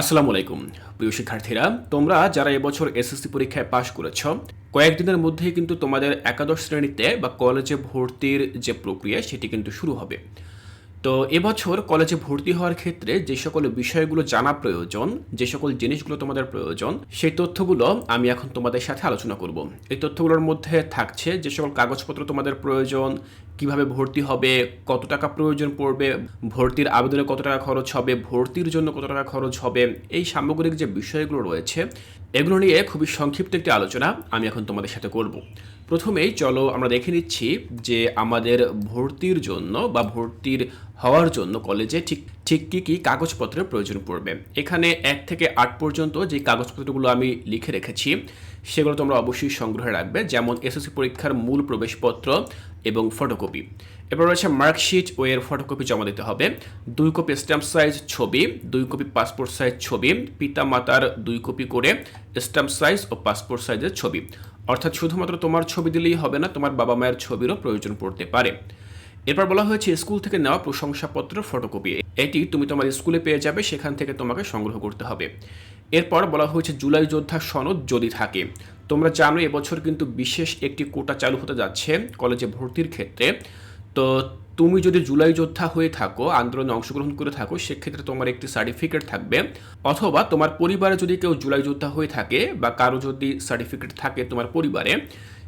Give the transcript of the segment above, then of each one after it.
আসসালামু আলাইকুম। প্রিয় শিক্ষার্থীরা, তোমরা যারা এবছর এসএসসি পরীক্ষায় পাশ করেছ, কয়েকদিনের মধ্যেই কিন্তু তোমাদের একাদশ শ্রেণীতে বা কলেজে ভর্তির যে প্রক্রিয়া, সেটি কিন্তু শুরু হবে। তো এবছর কলেজে ভর্তি হওয়ার ক্ষেত্রে যে সকল বিষয়গুলো জানা প্রয়োজন, যে সকল জিনিসগুলো তোমাদের প্রয়োজন, সেই তথ্যগুলো আমি এখন তোমাদের সাথে আলোচনা করব। এই তথ্যগুলোর মধ্যে থাকছে যে সকল কাগজপত্র তোমাদের প্রয়োজন কীভাবে ভর্তি হবে, কত টাকা প্রয়োজন পড়বে, ভর্তির আবেদনে কত টাকা খরচ হবে, ভর্তির জন্য কত টাকা খরচ হবে, এই সামগ্রিক যে বিষয়গুলো রয়েছে, এগুলো নিয়ে খুবই সংক্ষিপ্ত একটি আলোচনা আমি এখন তোমাদের সাথে করব। প্রথমেই চলো আমরা দেখে নিচ্ছি যে আমাদের ভর্তির জন্য বা ভর্তির হওয়ার জন্য কলেজে ঠিক ঠিক কী কী কাগজপত্রের প্রয়োজন পড়বে। এখানে এক থেকে আট পর্যন্ত যে কাগজপত্রগুলো আমি লিখে রেখেছি, সেগুলো তোমরা অবশ্যই সংগ্রহে রাখবে, যেমন এসএসসি পরীক্ষার মূল প্রবেশপত্র এবং ফটোকপি। এবার রয়েছে মার্কশিট ও এর ফটোকপি জমা দিতে হবে। দুই কপি স্ট্যাম্প সাইজ ছবি, দুই কপি পাসপোর্ট সাইজ ছবি পিতা মাতার দুই কপি করে স্ট্যাম্প সাইজ ও পাসপোর্ট সাইজের ছবি। অর্থাৎ শুধুমাত্র তোমার ছবি দিলেই হবে না, তোমার বাবা মায়ের ছবিরও প্রয়োজন পড়তে পারে। এরপর বলা হয়েছে, স্কুল থেকে নেওয়া প্রশংসাপত্র, ফটোকপি। এটি তুমি তোমার স্কুলে পেয়ে যাবে, সেখান থেকে তোমাকে সংগ্রহ করতে হবে। এরপর বলা হয়েছে, জুলাই যোদ্ধা সনদ যদি থাকে। তোমরা জানো, এবছর কিন্তু বিশেষ একটি কোটা চালু হতে যাচ্ছে কলেজে ভর্তির ক্ষেত্রে। তো তুমি যদি জুলাই যোদ্ধা হয়ে থাকো, আন্দোলনে অংশগ্রহণ করে থাকো, সেক্ষেত্রে তোমার একটি সার্টিফিকেট থাকবে। অথবা তোমার পরিবারে যদি কেউ জুলাই যোদ্ধা হয়ে থাকে বা কারও যদি সার্টিফিকেট থাকে তোমার পরিবারে,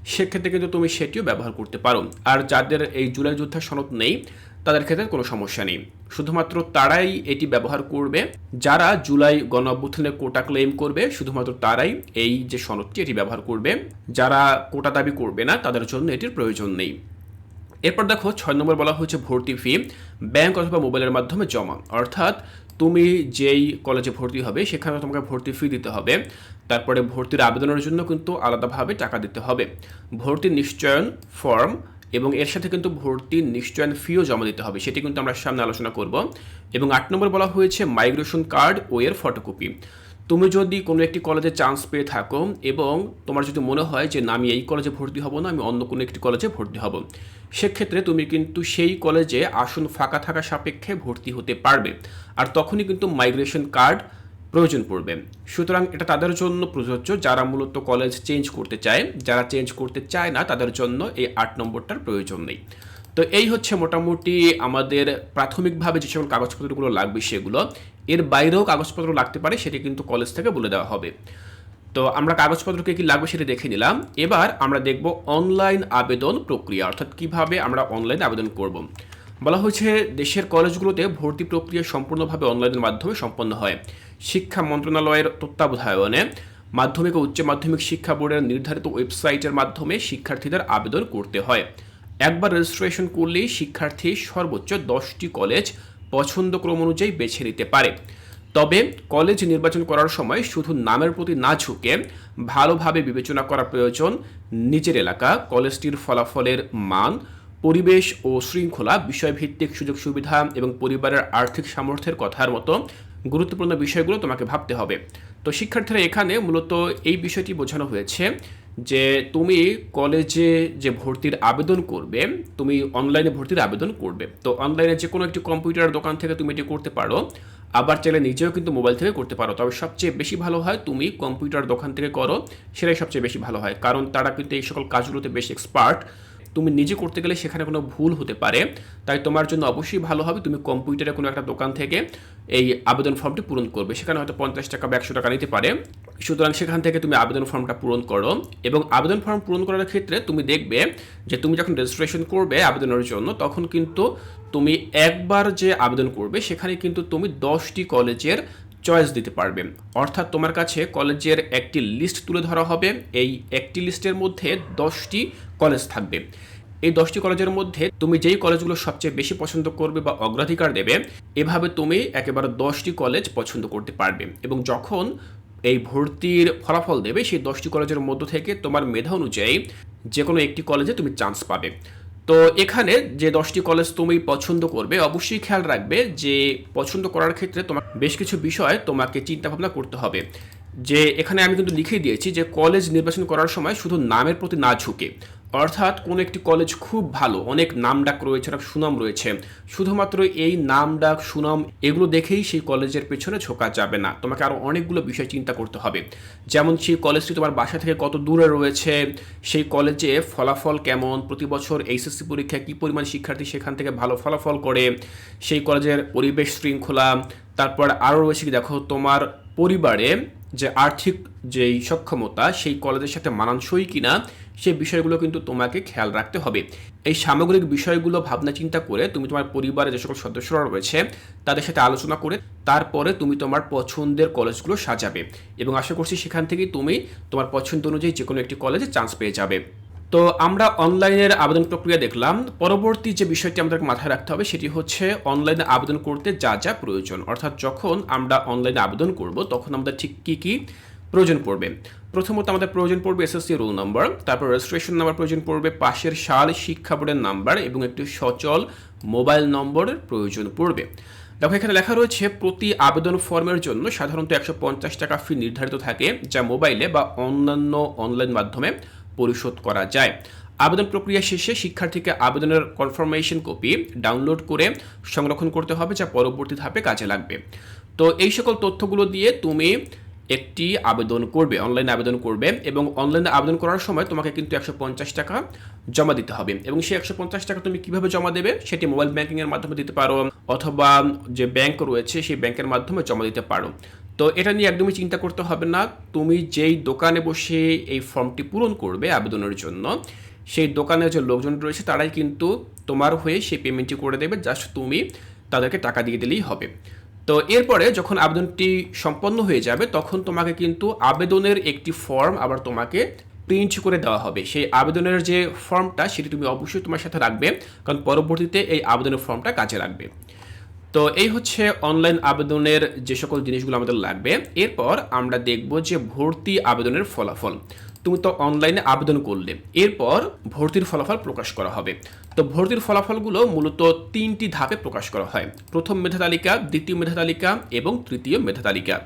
সেক্ষেত্রে কিন্তু তুমি সেটিও ব্যবহার করতে পারো। আর যাদের এই জুলাই যোদ্ধা সনদ নেই, তাদের ক্ষেত্রে কোনো সমস্যা নেই। শুধুমাত্র তারাই এটি ব্যবহার করবে। যারা জুলাই গণ অভ্যুত্থানে কোটা ক্লেম করবে, শুধুমাত্র তারাই এই যে সনদটি এটি ব্যবহার করবে। যারা কোটা দাবি করবে না, তাদের জন্য এটির প্রয়োজন নেই। এরপর দেখো ছয় নম্বর বলা হয়েছে ভর্তি ফি ব্যাংক অথবা মোবাইলের মাধ্যমে জমা। অর্থাৎ তুমি যেই কলেজে ভর্তি হবে, সেখানে তোমাকে ভর্তি ফি দিতে হবে। তারপরে ভর্তির আবেদনের জন্য কিন্তু আলাদাভাবে টাকা দিতে হবে। ভর্তি নিশ্চয়ন ফর্ম এবং এর সাথে কিন্তু ভর্তি নিশ্চয়ন ফিও জমা দিতে হবে, সেটি কিন্তু আমরা সামনে আলোচনা করব। এবং আট নম্বর বলা হয়েছে মাইগ্রেশন কার্ড ও এর ফটোকপি তুমি যদি কোনো একটি কলেজে চান্স পেয়ে থাকো এবং তোমার যদি মনে হয় যে না, আমি এই কলেজে ভর্তি হব না, আমি অন্য কোনো একটি কলেজে ভর্তি হব, সেক্ষেত্রে তুমি কিন্তু সেই কলেজে আসন ফাঁকা থাকা সাপেক্ষে ভর্তি হতে পারবে। আর তখনই কিন্তু মাইগ্রেশন কার্ড প্রয়োজন পড়বে। সুতরাং এটা তাদের জন্য প্রযোজ্য, যারা মূলত কলেজ চেঞ্জ করতে চায়। যারা চেঞ্জ করতে চায় না, তাদের জন্য এই আট নম্বরটার প্রয়োজন নেই। তো এই হচ্ছে মোটামুটি আমাদের প্রাথমিকভাবে যে সকল কাগজপত্রগুলো লাগবে সেগুলো। এর বাইরেও কাগজপত্র লাগতে পারে, সেটি কিন্তু কলেজ থেকে বলে দেওয়া হবে। তো আমরা কাগজপত্র কি কি লাগবে সেটা দেখে নিলাম। এবার আমরা দেখব অনলাইন আবেদন প্রক্রিয়া, অর্থাৎ কীভাবে আমরা অনলাইন আবেদন করব। বলা হয়েছে, দেশের কলেজগুলোতে ভর্তি প্রক্রিয়া সম্পূর্ণভাবে অনলাইনের মাধ্যমে সম্পন্ন হয়। শিক্ষা মন্ত্রণালয়ের তত্ত্বাবধায়নে মাধ্যমিক ও উচ্চ মাধ্যমিক শিক্ষা বোর্ডের নির্ধারিত ওয়েবসাইটের মাধ্যমে শিক্ষার্থীদের আবেদন করতে হয়। একবার রেজিস্ট্রেশন করলেই শিক্ষার্থী সর্বোচ্চ দশটি কলেজ পছন্দ ক্রম অনুযায়ী বেছে নিতে পারে। তবে কলেজ নির্বাচন করার সময় শুধু নামের প্রতি না ঝুঁকে ভালোভাবে বিবেচনা করা প্রয়োজন। নিজের এলাকা, কলেজটির ফলাফলের মান, পরিবেশ ও শৃঙ্খলা, বিষয়ভিত্তিক সুযোগ সুবিধা এবং পরিবারের আর্থিক সামর্থ্যের কথার মতো গুরুত্বপূর্ণ বিষয়গুলো তোমাকে ভাবতে হবে। তো শিক্ষার্থীরা এখানে মূলত এই বিষয়টি বোঝানো হয়েছে যে তুমি কলেজে যে ভর্তির আবেদন করবে, তুমি অনলাইনে ভর্তির আবেদন করবে। তো অনলাইনে যে কোনো একটি কম্পিউটার দোকান থেকে তুমি এটি করতে পারো, আবার চাইলে নিজেও কিন্তু মোবাইল থেকে করতে পারো। তবে সবচেয়ে বেশি ভালো হয় তুমি কম্পিউটার দোকান থেকে করো, সেটাই সবচেয়ে বেশি ভালো হয়। কারণ তারা কিন্তু এই সকল কাজগুলোতে বেশি এক্সপার্ট তুমি নিজে করতে গেলে সেখানে কোনো ভুল হতে পারে। তাই তোমার জন্য অবশ্যই ভালো হবে তুমি কম্পিউটারে কোনো একটা দোকান থেকে এই আবেদন ফর্মটি পূরণ করবে। সেখানে হয়তো পঞ্চাশ টাকা বা একশো টাকা নিতে পারে। সুতরাং সেখান থেকে তুমি আবেদন ফর্মটা পূরণ করো এবং আবেদন ফর্ম পূরণ করার ক্ষেত্রে তুমি দেখবে যে তুমি যখন রেজিস্ট্রেশন করবে আবেদনের জন্য, তখন কিন্তু তুমি একবার যে আবেদন করবে, সেখানে কিন্তু তুমি দশটি কলেজের চয়েস দিতে পারবে। অর্থাৎ তোমার কাছে কলেজের একটি লিস্ট তুলে ধরা হবে। এই একটি লিস্টের মধ্যে দশটি কলেজ থাকবে। এই দশটি কলেজের মধ্যে তুমি যেই কলেজগুলো সবচেয়ে বেশি পছন্দ করবে বা অগ্রাধিকার দেবে, এভাবে তুমি একেবারে দশটি কলেজ পছন্দ করতে পারবে। এবং যখন এই ভর্তির ফলাফল দেবে সেই দশটি কলেজের মধ্য থেকে তোমার মেধা অনুযায়ী যে কোনো একটি কলেজে তুমি চান্স পাবে। তো এখানে যে দশটি কলেজ তুমি পছন্দ করবে, অবশ্যই খেয়াল রাখবে যে পছন্দ করার ক্ষেত্রে তোমার বেশ কিছু বিষয় তোমাকে চিন্তা ভাবনা করতে হবে। যে এখানে আমি কিন্তু লিখে দিয়েছি যে কলেজ নির্বাচন করার সময় শুধু নামের প্রতি না ঝুঁকে। অর্থাৎ কোনো একটি কলেজ খুব ভালো, অনেক নাম ডাক রয়েছে, অনেক সুনাম রয়েছে। শুধুমাত্র এই নাম ডাক সুনাম এগুলো দেখেই সেই কলেজের পেছনে ঝোঁকা যাবে না। তোমাকে আরও অনেকগুলো বিষয় চিন্তা করতে হবে। যেমন সেই কলেজটি তোমার বাসা থেকে কত দূরে রয়েছে, সেই কলেজে ফলাফল কেমন, প্রতি বছর এইচএসসি পরীক্ষায় কী পরিমাণ শিক্ষার্থী সেখান থেকে ভালো ফলাফল করে, সেই কলেজের পরিবেশ শৃঙ্খলা, তারপর আরও রয়েছে কি দেখো, তোমার পরিবারে যে আর্থিক যেই সক্ষমতা, সেই কলেজের সাথে মানানসই কিনা সেই বিষয়গুলো কিন্তু তোমাকে খেয়াল রাখতে হবে। এই সামগ্রিক বিষয়গুলো ভাবনা চিন্তা করে তুমি তোমার পরিবারে যে সকল সদস্যরা রয়েছে, তাদের সাথে আলোচনা করে তারপরে তুমি তোমার পছন্দের কলেজগুলো সাজাবে এবং আশা করছি সেখান থেকেই তুমি তোমার পছন্দ অনুযায়ী যে কোনো একটি কলেজে চান্স পেয়ে যাবে। তো আমরা অনলাইনের আবেদন প্রক্রিয়া দেখলাম। পরবর্তী যে বিষয়টি আমাদেরকে মাথায় রাখতে হবে সেটি হচ্ছে অনলাইনে আবেদন করতে যা যা প্রয়োজন। অর্থাৎ যখন আমরা অনলাইনে আবেদন করব, তখন আমাদের ঠিক কী কী প্রয়োজন পড়বে। প্রথমত আমাদের প্রয়োজন পড়বে এসএসসি রোল নাম্বার তারপর রেজিস্ট্রেশন নাম্বার প্রয়োজন পড়বে, পাশের সাল শিক্ষা বোর্ডের নাম্বার এবং একটি সচল মোবাইল নম্বরের প্রয়োজন পড়বে। দেখো, এখানে লেখা রয়েছে, প্রতি আবেদন ফর্মের জন্য সাধারণত একশো পঞ্চাশ টাকা ফি নির্ধারিত থাকে, যা মোবাইলে বা অন্যান্য অনলাইন মাধ্যমে পরিশোধ করা যায়। আবেদন প্রক্রিয়া শেষে শিক্ষার্থীকে আবেদনের কনফার্মেশন কপি ডাউনলোড করে সংরক্ষণ করতে হবে, যা পরবর্তী ধাপে কাজে লাগবে। তো এই সকল তথ্যগুলো দিয়ে তুমি একটি আবেদন করবে অনলাইনে আবেদন করবে এবং অনলাইনে আবেদন করার সময় তোমাকে কিন্তু একশো পঞ্চাশ টাকা জমা দিতে হবে এবং সেই একশো পঞ্চাশ টাকা তুমি কীভাবে জমা দেবে সেটি মোবাইল ব্যাংকিংয়ের মাধ্যমে দিতে পারো অথবা যে ব্যাংক রয়েছে সেই ব্যাংকের মাধ্যমে জমা দিতে পারো। তো এটা নিয়ে একদমই চিন্তা করতে হবে না। তুমি যেই দোকানে বসে এই ফর্মটি পূরণ করবে আবেদনের জন্য, সেই দোকানের যে লোকজন রয়েছে তারাই কিন্তু তোমার হয়ে সেই পেমেন্টটি করে দেবে জাস্ট তুমি তাদেরকে টাকা দিয়ে দিলেই হবে। তো এরপরে যখন আবেদনটি সম্পন্ন হয়ে যাবে, তখন তোমাকে কিন্তু আবেদনের একটি ফর্ম আবার তোমাকে প্রিন্ট করে দেওয়া হবে। সেই আবেদনের যে ফর্মটা সেটি তুমি অবশ্যই তোমার সাথে রাখবে, কারণ পরবর্তীতে এই আবেদনের ফর্মটা কাজে লাগবে। তো এই হচ্ছে অনলাইন আবেদনের যে সকল জিনিসগুলো আমাদের লাগবে। এরপর আমরা দেখব যে ভর্তি আবেদনের ফলাফল। তুমি তো অনলাইনে আবেদন করলে। এরপর ভর্তির ফলাফল প্রকাশ করা হবে। তো ভর্তির ফলাফলগুলো মূলত তিনটি ধাপে প্রকাশ করা হয়। প্রথম মেধা তালিকা, দ্বিতীয় মেধা তালিকা এবং তৃতীয় মেধা তালিকা।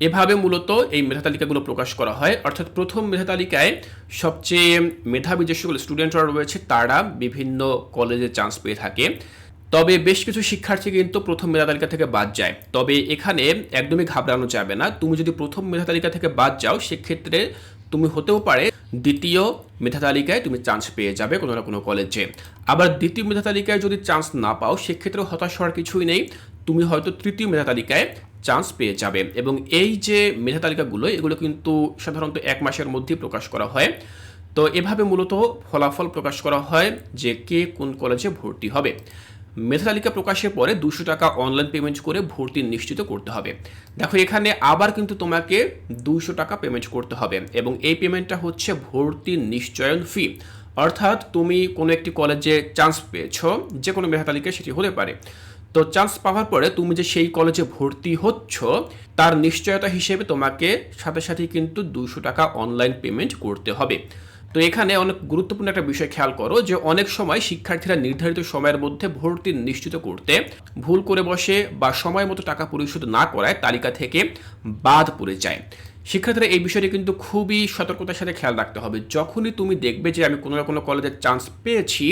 এভাবে মূলত এই মেধা তালিকাগুলো প্রকাশ করা হয়। অর্থাৎ প্রথম মেধা তালিকায় সবচেয়ে মেধাবী যে সকল স্টুডেন্টরা রয়েছে, তারা বিভিন্ন কলেজে চান্স পেয়ে থাকে। তবে বেশ কিছু শিক্ষার্থী কিন্তু প্রথম মেধা তালিকা থেকে বাদ যায়। তবে এখানে একদমই ঘাবড়ানো যাবে না। তুমি যদি প্রথম মেধা তালিকা থেকে বাদ যাও, সেক্ষেত্রে তুমি হতেও পারে, দ্বিতীয় মেধা তালিকায় তুমি চান্স পেয়ে যাবে কোনো না কোনো কলেজে আবার দ্বিতীয় মেধা তালিকায় যদি চান্স না পাও সেক্ষেত্রে হতাশ হওয়ার কিছুই নেই। তুমি হয়তো তৃতীয় মেধা তালিকায় চান্স পেয়ে যাবে এবং এই যে মেধা তালিকাগুলো, এগুলো কিন্তু সাধারণত এক মাসের মধ্যেই প্রকাশ করা হয়। তো এভাবে মূলত ফলাফল প্রকাশ করা হয় যে কে কোন কলেজে ভর্তি হবে। মেধা তালিকা প্রকাশের পরে দুশো টাকা অনলাইন পেমেন্ট করে ভর্তি নিশ্চিত করতে হবে। দেখো, এখানে আবার কিন্তু তোমাকে দুশো টাকা পেমেন্ট করতে হবে এবং এই পেমেন্টটা হচ্ছে ভর্তি নিশ্চয়ন ফি অর্থাৎ তুমি কোনো একটি কলেজে চান্স পেয়েছ যে কোনো মেধা তালিকায় সেটি হতে পারে। তো চান্স পাওয়ার পরে তুমি যে সেই কলেজে ভর্তি হচ্ছ, তার নিশ্চয়তা হিসেবে তোমাকে সাথে সাথেই কিন্তু দুশো টাকা অনলাইন পেমেন্ট করতে হবে। তো এখানে অনেক গুরুত্বপূর্ণ একটা বিষয় খেয়াল করো যে অনেক সময় শিক্ষার্থীরা নির্ধারিত সময়ের মধ্যে ভর্তি নিশ্চিত করতে ভুল করে বসে বা সময় মতো টাকা পরিশোধ না করায় তালিকা থেকে বাদ পড়ে যায়। শিক্ষার্থীরা এই বিষয়টি কিন্তু খুবই সতর্কতার সাথে খেয়াল রাখতে হবে। যখনই তুমি দেখবে যে আমি কোনো না কোনো কলেজের চান্স পেয়েছি,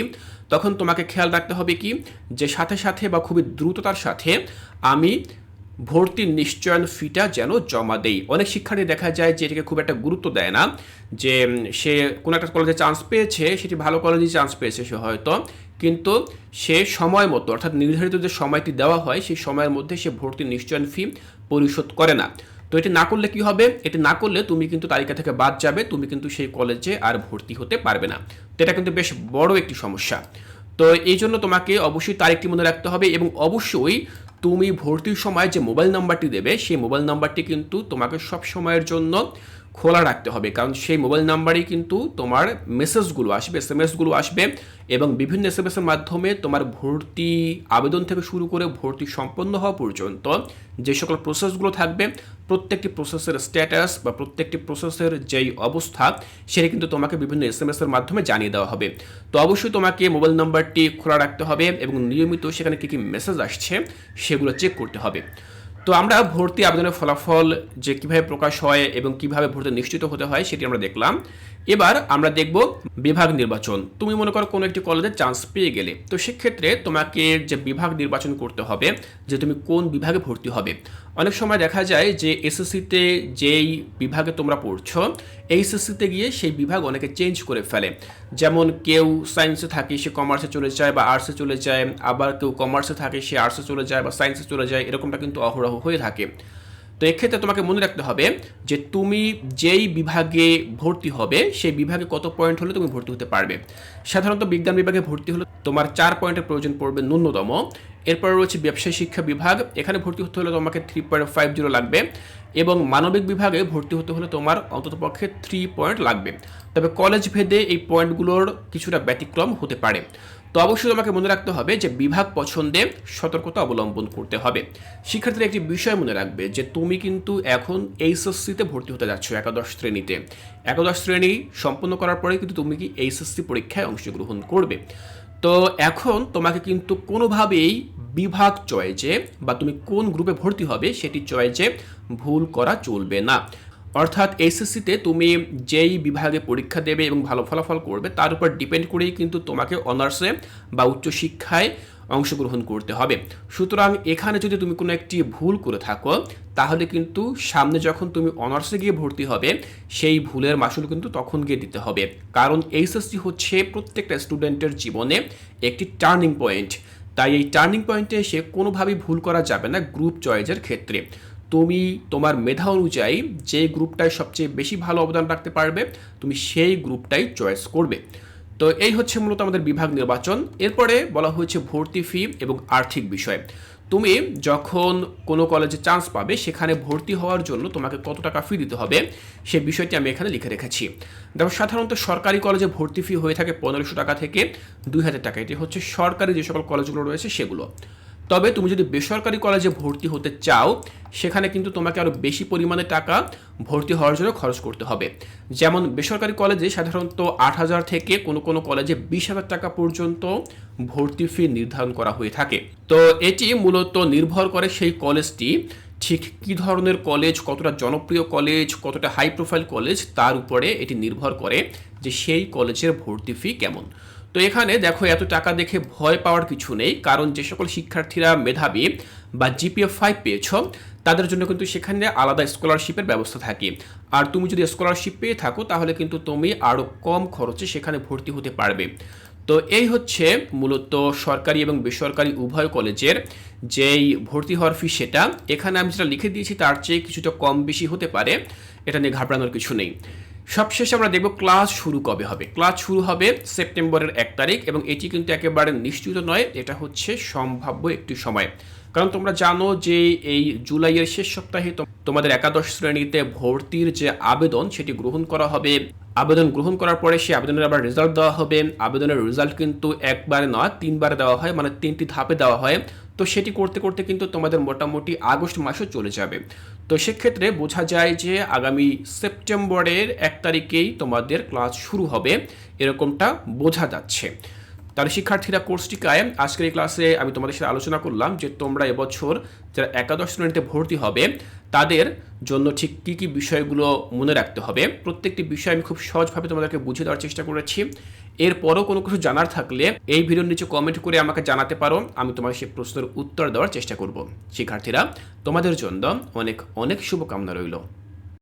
তখন তোমাকে খেয়াল রাখতে হবে কি? যে সাথে সাথে বা খুবই দ্রুততার সাথে আমি ভর্তির নিশ্চয়ন ফিটা যেন জমা দেই। অনেক শিক্ষার্থী দেখা যায় যে এটাকে খুব একটা গুরুত্ব দেয় না, যে সে কোনো একটা কলেজে চান্স পেয়েছে, সেটি ভালো কলেজে চান্স পেয়েছে সে হয়তো, কিন্তু সে সময় মতো, অর্থাৎ নির্ধারিত যে সময়টি দেওয়া হয়, সেই সময়ের মধ্যে সে ভর্তির নিশ্চয়ন ফি পরিশোধ করে না। তো এটি না করলে কি হবে? এটি না করলে তুমি কিন্তু তালিকা থেকে বাদ যাবে, তুমি কিন্তু সেই কলেজে আর ভর্তি হতে পারবে না। তো এটা কিন্তু বেশ বড় একটি সমস্যা। তো এই জন্য তোমাকে অবশ্যই তারিখটি মনে রাখতে হবে এবং অবশ্যই তুমি ভর্তির সময় যে মোবাইল নাম্বারটি দেবে, সেই মোবাইল নাম্বারটি কিন্তু তোমাকে সব সময়ের জন্য খোলা রাখতে হবে। কারণ সেই মোবাইল নাম্বারেই কিন্তু তোমার মেসেজগুলো আসবে এস এম এসগুলো আসবে এবং বিভিন্ন এস এম এসের মাধ্যমে তোমার ভর্তি আবেদন থেকে শুরু করে ভর্তি সম্পন্ন হওয়া পর্যন্ত যে সকল প্রসেসগুলো থাকবে, প্রত্যেকটি প্রসেসের স্ট্যাটাস বা প্রত্যেকটি প্রসেসের যেই অবস্থা, সেটা কিন্তু তোমাকে বিভিন্ন এস এম এসের মাধ্যমে জানিয়ে দেওয়া হবে। তো অবশ্যই তোমাকে মোবাইল নাম্বারটি খোলা রাখতে হবে এবং নিয়মিত সেখানে কী কী মেসেজ আসছে, সেগুলো চেক করতে হবে। তো আমরা ভর্তি আবেদনের ফলাফল যে কীভাবে প্রকাশ হয় এবং কীভাবে ভর্তি নিশ্চিত হতে হয় সেটি আমরা দেখলাম। এবার আমরা দেখব বিভাগ নির্বাচন। তুমি মনে করো কোনো একটি কলেজে চান্স পেয়ে গেলে, তো সেক্ষেত্রে তোমাকে যে বিভাগ নির্বাচন করতে হবে, যে তুমি কোন বিভাগে ভর্তি হবে। অনেক সময় দেখা যায় যে এসএসসিতে যেই বিভাগে তোমরা পড়ছো এইচএসসিতে গিয়ে সেই বিভাগ অনেকে চেঞ্জ করে ফেলে। যেমন কেউ সায়েন্সে থাকে, সে কমার্সে চলে যায় বা আর্টসে চলে যায়, আবার কেউ কমার্সে থাকে, সে আর্টসে চলে যায় বা সায়েন্সে চলে যায়, এরকমটা কিন্তু অহরহ হয়ে থাকে। তো এক্ষেত্রে তোমাকে মনে রাখতে হবে যে তুমি যেই বিভাগে ভর্তি হবে, সেই বিভাগে কত পয়েন্ট হলে তুমি ভর্তি হতে পারবে। সাধারণত বিজ্ঞান বিভাগে ভর্তি হলে তোমার চার পয়েন্টের প্রয়োজন পড়বে ন্যূনতম। এরপর রয়েছে ব্যবসায় শিক্ষা বিভাগ, এখানে ভর্তি হতে হলে তোমাকে থ্রি পয়েন্ট ফাইভ জিরো লাগবে এবং মানবিক বিভাগে ভর্তি হতে হলে তোমার অন্ততপক্ষে থ্রি পয়েন্ট লাগবে। তবে কলেজ ভেদে এই পয়েন্টগুলোর কিছুটা ব্যতিক্রম হতে পারে। তো অবশ্যই তোমাকে মনে রাখতে হবে যে বিভাগ পছন্দে সতর্কতা অবলম্বন করতে হবে। শিক্ষার্থীরা একটি বিষয় মনে রাখবে যে তুমি কিন্তু এখন এইচএসসিতে ভর্তি হতে যাচ্ছ একাদশ শ্রেণীতে। একাদশ শ্রেণি সম্পন্ন করার পরে কিন্তু তুমি কি এইচএসসি পরীক্ষায় অংশগ্রহণ করবে। তো এখন তোমাকে কিন্তু কোনোভাবেই বিভাগ চয়েজে বা তুমি কোন গ্রুপে ভর্তি হবে সেটি চয়েজে ভুল করা চলবে না। অর্থাৎ এসএসসিতে তুমি যেই বিভাগে পরীক্ষা দেবে এবং ভালো ফলাফল করবে, তার উপর ডিপেন্ড করেই কিন্তু তোমাকে অনার্সে বা উচ্চশিক্ষায় অংশগ্রহণ করতে হবে। সুতরাং এখানে যদি তুমি কোনো একটি ভুল করে থাকো, তাহলে কিন্তু সামনে যখন তুমি অনার্সে গিয়ে ভর্তি হবে, সেই ভুলের মাসুল কিন্তু তখন গিয়ে দিতে হবে। কারণ এইচএসসি হচ্ছে প্রত্যেকটা স্টুডেন্টের জীবনে একটি টার্নিং পয়েন্ট তাই এই টার্নিং পয়েন্টে এসে কোনোভাবেই ভুল করা যাবে না গ্রুপ চয়েজের ক্ষেত্রে। তুমি তোমার মেধা অনুযায়ী যে গ্রুপটায় সবচেয়ে বেশি ভালো অবদান রাখতে পারবে, তুমি সেই গ্রুপটাই চয়েস করবে। তো এই হচ্ছে মূলত আমাদের বিভাগ নির্বাচন। এরপরে বলা হয়েছে ভর্তি ফি এবং আর্থিক বিষয়। তুমি যখন কোনো কলেজে চান্স পাবে, সেখানে ভর্তি হওয়ার জন্য তোমাকে কত টাকা ফি দিতে হবে, সে বিষয়টি আমি এখানে লিখে রেখেছি। দেখো, সাধারণত সরকারি কলেজে ভর্তি ফি হয়ে থাকে পনেরোশো টাকা থেকে দুই হাজার টাকা। এটি হচ্ছে সরকারি যে সকল কলেজগুলো রয়েছে, সেগুলো। তবে তুমি যদি বেসরকারি কলেজে ভর্তি হতে চাও, সেখানে কিন্তু তোমাকে আরও বেশি পরিমাণে টাকা ভর্তি হওয়ার জন্য খরচ করতে হবে। যেমন বেসরকারি কলেজে সাধারণত আট হাজার থেকে কোনো কোনো কলেজে বিশ হাজার টাকা পর্যন্ত ভর্তি ফি নির্ধারণ করা হয়ে থাকে। তো এটি মূলত নির্ভর করে সেই কলেজটি ঠিক কী ধরনের কলেজ, কতটা জনপ্রিয় কলেজ, কতটা হাই প্রোফাইল কলেজ, তার উপরে এটি নির্ভর করে যে সেই কলেজের ভর্তি ফি কেমন। তো এখানে দেখো, এত টাকা দেখে ভয় পাওয়ার কিছু নেই, কারণ যে সকল শিক্ষার্থীরা, মেধাবী বা জিপিএ ফাইভ পেয়েছ, তাদের জন্য কিন্তু সেখানে আলাদা স্কলারশিপের ব্যবস্থা থাকে। আর তুমি যদি স্কলারশিপ পেয়ে থাকো, তাহলে কিন্তু তুমি আরও কম খরচে সেখানে ভর্তি হতে পারবে। তো এই হচ্ছে মূলত সরকারি এবং বেসরকারি উভয় কলেজের যেই ভর্তি হওয়ার ফি সেটা। এখানে আমি যেটা লিখে দিয়েছি, তার চেয়ে কিছুটা কম বেশি হতে পারে, এটা নিয়ে ঘাবড়ানোর কিছু নেই। সবশেষে আমরা দেখব ক্লাস শুরু কবে হবে। ক্লাস শুরু হবে সেপ্টেম্বরের এক তারিখ এবং এটি কিন্তু একেবারে নিশ্চিত নয় এটা হচ্ছে সম্ভাব্য একটি সময়। কারণ তোমরা জানো যে এই জুলাইয়ের শেষ সপ্তাহে তোমাদের একাদশ শ্রেণীতে ভর্তির যে আবেদন, সেটি গ্রহণ করা হবে। আবেদন গ্রহণ করার পরে সেই আবেদনের আবার রেজাল্ট দেওয়া হবে। আবেদনের রেজাল্ট কিন্তু একবারে নয়, তিনবারে দেওয়া হয় মানে তিনটি ধাপে দেওয়া হয়। তো সেটি করতে করতে কিন্তু তোমাদের মোটামুটি আগস্ট মাসও চলে যাবে। তো সেক্ষেত্রে বোঝা যায় যে আগামী সেপ্টেম্বরের এক তারিখেই তোমাদের ক্লাস শুরু হবে। এরকমটা বোঝা যাচ্ছে। তাহলে শিক্ষার্থীরা কোর্সটিকায় আজকের এই ক্লাসে আমি তোমাদের সাথে আলোচনা করলাম যে তোমরা এবছর যারা একাদশ শ্রেণীতে ভর্তি হবে, তাদের জন্য ঠিক কী কী বিষয়গুলো মনে রাখতে হবে। প্রত্যেকটি বিষয় আমি খুব সহজভাবে তোমাদেরকে বুঝিয়ে দেওয়ার চেষ্টা করেছি। এরপরও কোনো কিছু জানার থাকলে এই ভিডিওর নিচে কমেন্ট করে আমাকে জানাতে পারো। আমি তোমার সেই প্রশ্নের উত্তর দেওয়ার চেষ্টা করব। শিক্ষার্থীরা, তোমাদের জন্য অনেক অনেক শুভকামনা রইল।